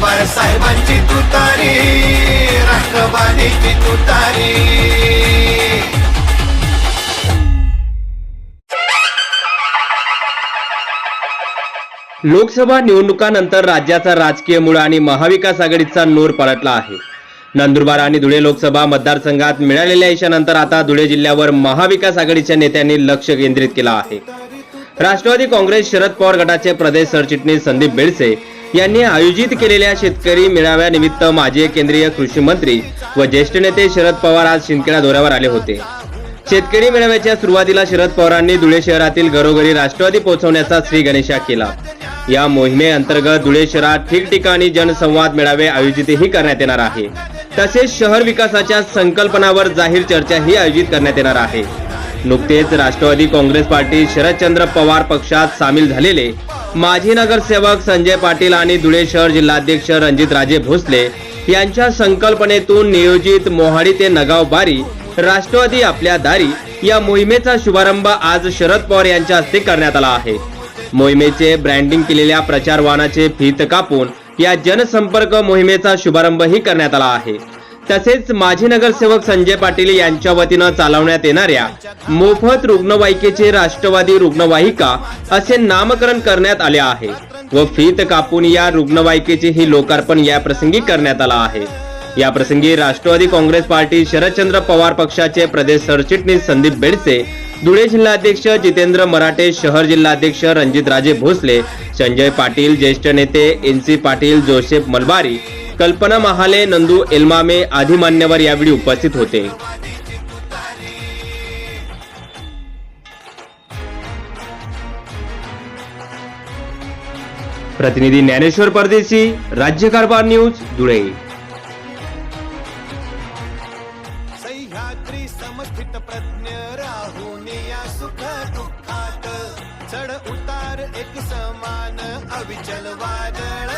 पवार साहेबांची तुतारी राष्ट्रवादीची तुतारी. लोकसभा निवडणुकानंतर राज्याचा राजकीय मूळ आणि महाविकास आघाडीचा नूर पलटला आहे. नंदुरबार आणि धुळे लोकसभा मतदारसंघात मिळालेल्या यशानंतर आता धुळे जिल्ह्यावर महाविकास आघाडीच्या नेत्यांनी लक्ष केंद्रित केलं आहे. राष्ट्रवादी काँग्रेस शरद पवार गटाचे प्रदेश सरचिटणीस संदीप बेडसे यांनी आयोजित केलेल्या शेतकरी मेळाव्यानिमित्त माजी केंद्रीय कृषी मंत्री व ज्येष्ठ नेते शरद पवार आज शिंदखेडा दौऱ्यावर आले होते. शेतकरी मेळाव्याच्या सुरुवातीला शरद पवारांनी धुळे शहरातील घरोघरी राष्ट्रवादी पोहोचवण्याचा श्री गणेशा केला. या मोहिमेअंतर्गत धुळे शहरात ठिकठिकाणी जनसंवाद मेळावे आयोजितही करण्यात येणार आहे. तसेच शहर विकासाच्या संकल्पनावर जाहीर चर्चाही आयोजित करण्यात येणार आहे. नुकतेच राष्ट्रवादी काँग्रेस पार्टी शरदचंद्र पवार पक्षात सामील झालेले माजी नगरसेवक संजय पाटील आणि धुळे शहर जिल्हाध्यक्ष रणजितराजे भोसले यांच्या संकल्पनेतून नियोजित मोहाडी ते नगाव बारी राष्ट्रवादी आपल्या दारी या मोहिमेचा शुभारंभ आज शरद पवार यांच्या हस्ते करण्यात आला आहे. मोहिमेचे ब्रँडिंग केलेल्या प्रचार वाहनाचे फीत कापून या जनसंपर्क मोहिमेचा शुभारंभही करण्यात आला आहे. तसेच माजी नगरसेवक संजय पाटील यांच्या वतीनं चालवण्यात येणाऱ्या मोफत रुग्णवाहिकेचे राष्ट्रवादी रुग्णवाहिका असे नामकरण करण्यात आले आहे व फीत कापून या रुग्णवाहिकेचे ही लोकार्पण या प्रसंगी करण्यात आला आहे. या प्रसंगी राष्ट्रवादी काँग्रेस पार्टी शरदचंद्र पवार पक्षाचे प्रदेश सरचिटणीस संदीप बेडसे धुळे जिल्हाध्यक्ष जितेंद्र मराठे शहर जिल्हाध्यक्ष रणजित राजे भोसले संजय पाटील ज्येष्ठ नेते N C Patil Joseph Malbari Kalpana Mahale Nandu एल्मामे आदी मान्यवर यावेळी उपस्थित होते. प्रतिनिधी ज्ञानेश्वर परदेशी राज्य कारभार न्यूज धुळे. सह्याद्री समस्थित प्रज्ञ राहुनिया सुख दुःखात. चढ उतार एक समान अविचल वादळ